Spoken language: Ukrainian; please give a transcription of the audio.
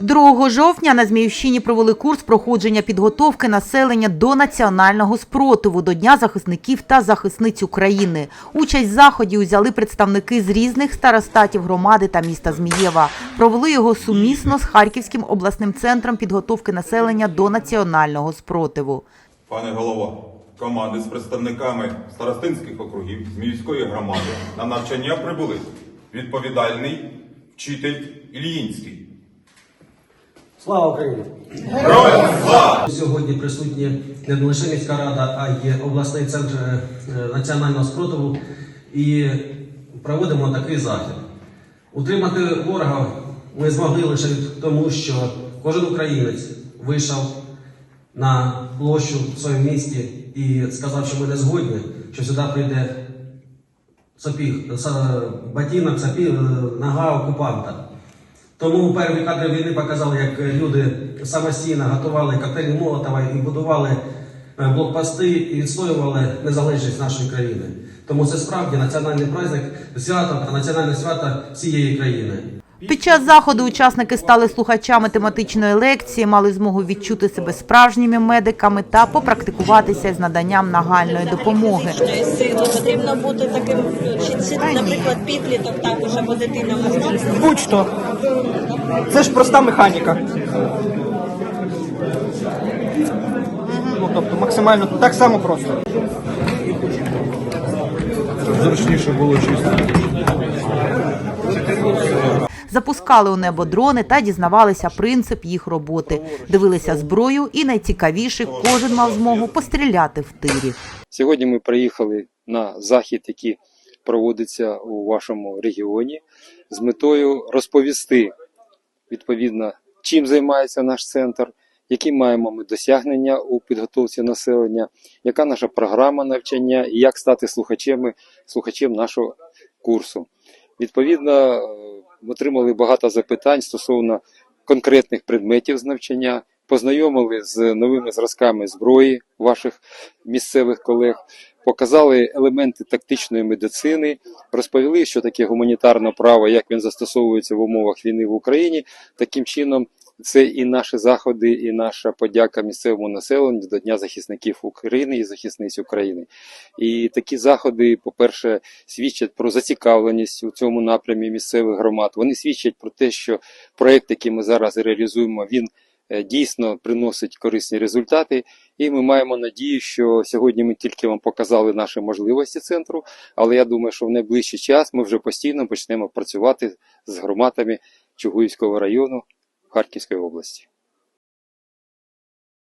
2 жовтня на Зміївщині провели курс проходження підготовки населення до національного спротиву до Дня захисників та захисниць України. Участь в заході узяли представники з різних старостатів громади та міста Змієва. Провели його сумісно з Харківським обласним центром підготовки населення до національного спротиву. Пане голова, команди з представниками старостинських округів Зміївської громади на навчання прибули відповідальний вчитель Ільїнський. Слава Україні! Героям слава! Сьогодні присутні не лише міська рада, а й обласний центр е, національного спротиву. І проводимо такий захід. Утримати ворога ми змогли лише тому, що кожен українець вийшов на площу в своєму місті і сказав, що ми не згодні, що сюди прийде са- ботинок, е, нога окупанта. Тому перші кадри війни показали, як люди самостійно готували коктейлі Молотова і будували е, блокпости і відстоювали незалежність нашої країни. Тому це справді національний праздник, свято та національне свято всієї країни. Під час заходу учасники стали слухачами тематичної лекції, мали змогу відчути себе справжніми медиками та попрактикуватися з наданням нагальної допомоги. сили потрібно бути таким, чи наприклад, підліток також або дитина може Будь-що. Це ж проста механіка. Ну, тобто максимально так само просто. зручніше було чисто. Запускали у небо дрони та дізнавалися принцип їх роботи. Дивилися зброю і найцікавіше, кожен мав змогу постріляти в тирі. Сьогодні ми приїхали на захід, який проводиться у вашому регіоні, з метою розповісти відповідно, чим займається наш центр, які маємо ми досягнення у підготовці населення, яка наша програма навчання і як стати слухачем, слухачем нашого курсу. Відповідно, отримали багато запитань стосовно конкретних предметів з навчання, познайомили з новими зразками зброї ваших місцевих колег, показали елементи тактичної медицини, розповіли, що таке гуманітарне право, як він застосовується в умовах війни в Україні. Таким чином, це і наші заходи, і наша подяка місцевому населенню до Дня захисників України і захисниць України. І такі заходи, по-перше, свідчать про зацікавленість у цьому напрямі місцевих громад. Вони свідчать про те, що проект, який ми зараз реалізуємо, він е, дійсно приносить корисні результати. І ми маємо надію, що сьогодні ми тільки вам показали наші можливості центру, але я думаю, що в найближчий час ми вже постійно почнемо працювати з громадами Чугуївського району Харківської області.